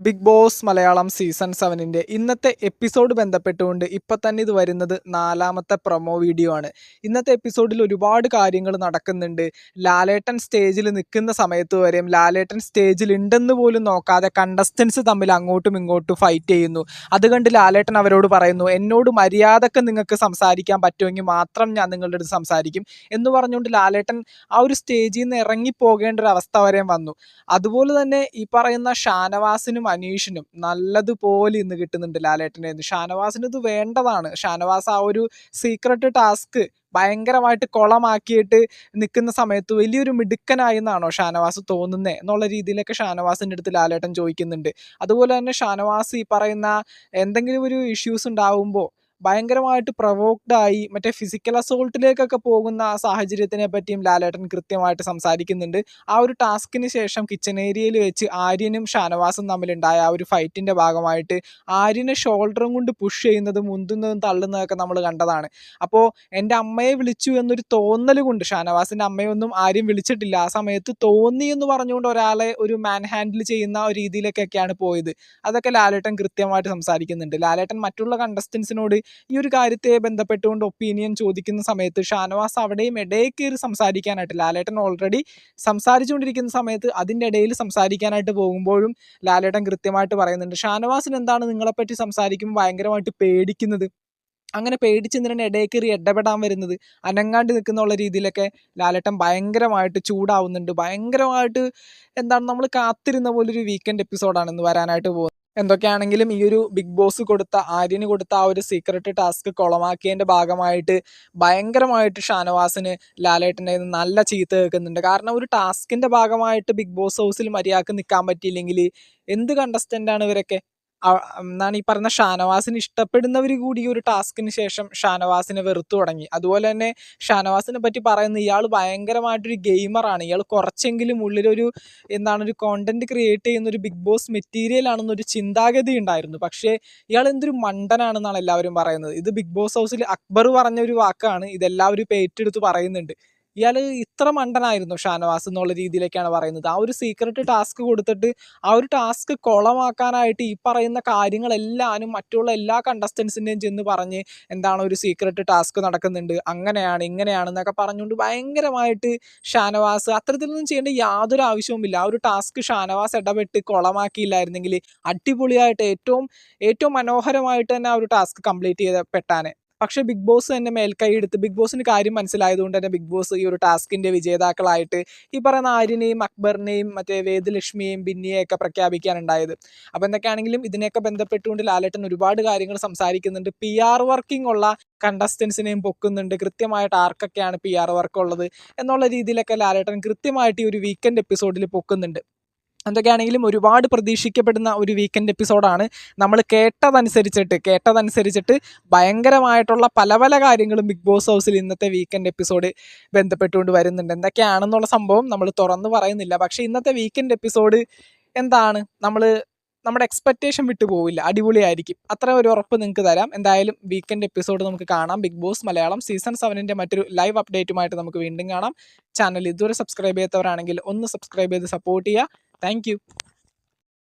Big Boss Malayalam season സെവനിന്റെ ഇന്നത്തെ episode ബന്ധപ്പെട്ടുകൊണ്ട് ഇപ്പം തന്നെ ഇത് വരുന്നത് നാലാമത്തെ പ്രൊമോ വീഡിയോ ആണ്. ഇന്നത്തെ എപ്പിസോഡിൽ ഒരുപാട് കാര്യങ്ങൾ നടക്കുന്നുണ്ട്. ലാലേട്ടൻ സ്റ്റേജിൽ നിൽക്കുന്ന സമയത്ത് വരെയും ലാലേട്ടൻ സ്റ്റേജിൽ ഉണ്ടെന്ന് പോലും നോക്കാതെ കണ്ടസ്റ്റൻസ് തമ്മിൽ അങ്ങോട്ടും ഇങ്ങോട്ടും ഫൈറ്റ് ചെയ്യുന്നു. അത് കണ്ട് ലാലേട്ടൻ അവരോട് പറയുന്നു എന്നോട് മര്യാദയ്ക്ക് നിങ്ങൾക്ക് സംസാരിക്കാൻ പറ്റുമെങ്കിൽ മാത്രം ഞാൻ നിങ്ങളുടെ അടുത്ത് സംസാരിക്കും. എന്ന് പറഞ്ഞുകൊണ്ട് ലാലേട്ടൻ ആ ഒരു സ്റ്റേജിൽ നിന്ന് ഇറങ്ങിപ്പോകേണ്ട ഒരു അവസ്ഥ വരെയും വന്നു. അതുപോലെ തന്നെ ഈ പറയുന്ന ഷാനവാസിനും അനീഷിനും നല്ലതുപോലെ ഇന്ന് കിട്ടുന്നുണ്ട് ലാലേട്ടനെ ഇന്ന് ഷാനവാസിന് ഇത് വേണ്ടതാണ്. ഷാനവാസ് ആ ഒരു സീക്രട്ട് ടാസ്ക് ഭയങ്കരമായിട്ട് കൊളമാക്കിയിട്ട് നിൽക്കുന്ന സമയത്ത് വലിയൊരു മിടുക്കനായി എന്നാണോ ഷാനവാസ് തോന്നുന്നത് എന്നുള്ള രീതിയിലൊക്കെ ഷാനവാസിന്റെ അടുത്ത് ലാലേട്ടൻ ചോദിക്കുന്നുണ്ട്. അതുപോലെ തന്നെ ഷാനവാസ് ഈ പറയുന്ന എന്തെങ്കിലും ഒരു ഇഷ്യൂസ് ഉണ്ടാവുമ്പോൾ ഭയങ്കരമായിട്ട് പ്രൊവോക്ഡ് ആയി മറ്റേ ഫിസിക്കൽ അസോൾട്ടിലേക്കൊക്കെ പോകുന്ന ആ സാഹചര്യത്തിനെ പറ്റിയും ലാലേട്ടൻ കൃത്യമായിട്ട് സംസാരിക്കുന്നുണ്ട്. ആ ഒരു ടാസ്കിന് ശേഷം കിച്ചൺ ഏരിയയിൽ വെച്ച് ആര്യനും ഷാനവാസും തമ്മിലുണ്ടായ ആ ഒരു ഫൈറ്റിന്റെ ഭാഗമായിട്ട് ആര്യനെ ഷോൾഡറും കൊണ്ട് പുഷ് ചെയ്യുന്നതും മുന്തുന്നതും തള്ളുന്നതൊക്കെ നമ്മൾ കണ്ടതാണ്. അപ്പോൾ എന്റെ അമ്മയെ വിളിച്ചു എന്നൊരു തോന്നൽ കൊണ്ട് ഷാനവാസിന്റെ അമ്മയൊന്നും ആരും വിളിച്ചിട്ടില്ല. ആ സമയത്ത് തോന്നി എന്ന് പറഞ്ഞുകൊണ്ട് ഒരാളെ ഒരു മാൻ ഹാൻഡിൽ ചെയ്യുന്ന രീതിയിലേക്കൊക്കെയാണ് പോയത്. അതൊക്കെ ലാലേട്ടൻ കൃത്യമായിട്ട് സംസാരിക്കുന്നുണ്ട്. ലാലേട്ടൻ മറ്റുള്ള കണ്ടസ്റ്റൻസിനോട് ഈ ഒരു കാര്യത്തെ ബന്ധപ്പെട്ടുകൊണ്ട് ഒപ്പീനിയൻ ചോദിക്കുന്ന സമയത്ത് ഷാനവാസ് അവിടെയും ഇടയിൽ കയറി സംസാരിക്കാനായിട്ട് ലാലേട്ടൻ ഓൾറെഡി സംസാരിച്ചുകൊണ്ടിരിക്കുന്ന സമയത്ത് അതിന്റെ ഇടയിൽ സംസാരിക്കാനായിട്ട് പോകുമ്പോഴും ലാലേട്ടൻ കൃത്യമായിട്ട് പറയുന്നുണ്ട്. ഷാനവാസിന് എന്താണ് നിങ്ങളെപ്പറ്റി സംസാരിക്കുമ്പോൾ ഭയങ്കരമായിട്ട് പേടിക്കുന്നത്? അങ്ങനെ പേടിച്ചെന്തിനാണ് ഇടയിൽ കയറി ഇടപെടാൻ വരുന്നത്. അനങ്ങാണ്ട് നിൽക്കുന്ന രീതിയിലൊക്കെ ലാലേട്ടൻ ഭയങ്കരമായിട്ട് ചൂടാവുന്നുണ്ട്. ഭയങ്കരമായിട്ട് എന്താണ് നമ്മൾ കാത്തിരുന്ന പോലൊരു വീക്കെൻഡ് എപ്പിസോഡാണ് ഇന്ന് വരാനായിട്ട് പോകുന്നത്. എന്തൊക്കെയാണെങ്കിലും ഈ ഒരു ബിഗ് ബോസ് കൊടുത്ത ആര്യന് കൊടുത്ത ആ ഒരു സീക്രട്ട് ടാസ്ക് കുളമാക്കിയതിന്റെ ഭാഗമായിട്ട് ഭയങ്കരമായിട്ട് ഷാനവാസിന് ലാലേട്ടന്റെ നല്ല ചീത്ത കേൾക്കുന്നുണ്ട്. കാരണം ഒരു ടാസ്കിന്റെ ഭാഗമായിട്ട് ബിഗ് ബോസ് ഹൗസിൽ മര്യാദയ്ക്ക് നിൽക്കാൻ പറ്റിയില്ലെങ്കിൽ എന്ത് കണ്ടസ്റ്റന്റാണ് ഇവരൊക്കെ? എന്നാണ് ഈ പറഞ്ഞ ഷാനവാസിന് ഇഷ്ടപ്പെടുന്നവർ കൂടി ഒരു ടാസ്കിന് ശേഷം ഷാനവാസിനെ വെറുത്തു തുടങ്ങി. അതുപോലെ തന്നെ ഷാനവാസിനെ പറ്റി പറയുന്ന ഇയാൾ ഭയങ്കരമായിട്ടൊരു ഗെയിമറാണ് ഇയാൾ കുറച്ചെങ്കിലും ഉള്ളിലൊരു എന്താണ് ഒരു കോണ്ടന്റ് ക്രിയേറ്റ് ചെയ്യുന്ന ഒരു ബിഗ് ബോസ് മെറ്റീരിയൽ ആണെന്നൊരു ചിന്താഗതി ഉണ്ടായിരുന്നു. പക്ഷേ ഇയാൾ എന്തൊരു മണ്ടനാണെന്നാണ് എല്ലാവരും പറയുന്നത്. ഇത് ബിഗ് ബോസ് ഹൗസിൽ അക്ബർ പറഞ്ഞ ഒരു വാക്കാണ്. ഇതെല്ലാവരും ഏറ്റെടുത്ത് പറയുന്നുണ്ട്. ഇയാൾ ഇത്ര മണ്ടനായിരുന്നു ഷാനവാസ് എന്നുള്ള രീതിയിലേക്കാണ് പറയുന്നത്. ആ ഒരു സീക്രട്ട് ടാസ്ക് കൊടുത്തിട്ട് ആ ഒരു ടാസ്ക് കുളമാക്കാനായിട്ട് ഈ പറയുന്ന കാര്യങ്ങളെല്ലാനും മറ്റുള്ള എല്ലാ കണ്ടസ്റ്റൻസിന്റെയും ചെന്ന് പറഞ്ഞ് എന്താണ് ഒരു സീക്രട്ട് ടാസ്ക് നടക്കുന്നുണ്ട് അങ്ങനെയാണ് ഇങ്ങനെയാണെന്നൊക്കെ പറഞ്ഞുകൊണ്ട് ഭയങ്കരമായിട്ട് ഷാനവാസ് അത്തരത്തിലൊന്നും ചെയ്യേണ്ട യാതൊരു ആവശ്യവുമില്ല ആ ഒരു ടാസ്ക് ഷാനവാസ് ഇടപെട്ട് കുളമാക്കിയില്ലായിരുന്നെങ്കിൽ അടിപൊളിയായിട്ട് ഏറ്റവും ഏറ്റവും മനോഹരമായിട്ട് തന്നെ ആ ഒരു ടാസ്ക് കംപ്ലീറ്റ് ചെയ്തപ്പെട്ടാനെ പക്ഷേ ബിഗ് ബോസ് തന്നെ മേൽക്കൈ എടുത്ത് ബിഗ് ബോസിന് കാര്യം മനസ്സിലായതുകൊണ്ട് തന്നെ ബിഗ് ബോസ് ഈ ഒരു ടാസ്കിന്റെ വിജേതാക്കളായിട്ട് ഈ പറയുന്ന ആര്യനെയും അക്ബറിനെയും മറ്റേ വേദലക്ഷ്മിയെയും ബിന്നിയെയൊക്കെ പ്രഖ്യാപിക്കാനുണ്ടായത്. അപ്പോൾ എന്തൊക്കെയാണെങ്കിലും ഇതിനെയൊക്കെ ബന്ധപ്പെട്ടുകൊണ്ട് ലാലേട്ടൻ ഒരുപാട് കാര്യങ്ങൾ സംസാരിക്കുന്നുണ്ട്. പി ആർ വർക്കിംഗ് ഉള്ള കണ്ടസ്റ്റൻസിനെയും പൊക്കുന്നുണ്ട്. കൃത്യമായിട്ട് ആർക്കൊക്കെയാണ് പി ആർ വർക്ക് ഉള്ളത് എന്നുള്ള രീതിയിലൊക്കെ ലാലേട്ടൻ കൃത്യമായിട്ട് ഈ ഒരു വീക്കെൻഡ് എപ്പിസോഡിൽ പൊക്കുന്നുണ്ട്. എന്തൊക്കെയാണെങ്കിലും ഒരുപാട് പ്രതീക്ഷിക്കപ്പെടുന്ന ഒരു വീക്കെൻഡ് എപ്പിസോഡാണ് നമ്മൾ കേട്ടതനുസരിച്ചിട്ട് കേട്ടതനുസരിച്ചിട്ട് ഭയങ്കരമായിട്ടുള്ള പല പല കാര്യങ്ങളും ബിഗ് ബോസ് ഹൗസിൽ ഇന്നത്തെ വീക്കെൻഡ് എപ്പിസോഡ് ബന്ധപ്പെട്ടുകൊണ്ട് വരുന്നുണ്ട്. എന്തൊക്കെയാണെന്നുള്ള സംഭവം നമ്മൾ തുറന്നു പറയുന്നില്ല. പക്ഷേ ഇന്നത്തെ വീക്കെൻഡ് എപ്പിസോഡ് എന്താണ്? നമ്മൾ നമ്മുടെ എക്സ്പെക്റ്റേഷൻ വിട്ടു പോവില്ല. അടിപൊളിയായിരിക്കും. അത്ര ഒരു ഉറപ്പ് നിങ്ങൾക്ക് തരാം. എന്തായാലും വീക്കെൻഡ് എപ്പിസോഡ് നമുക്ക് കാണാം. ബിഗ് ബോസ് മലയാളം സീസൺ സെവനിന്റെ മറ്റൊരു ലൈവ് അപ്ഡേറ്റുമായിട്ട് നമുക്ക് വീണ്ടും കാണാം. ചാനൽ ഇതുവരെ സബ്സ്ക്രൈബ് ചെയ്യാത്തവരാണെങ്കിൽ ഒന്ന് സബ്സ്ക്രൈബ് ചെയ്ത് സപ്പോർട്ട് ചെയ്യുക. താങ്ക്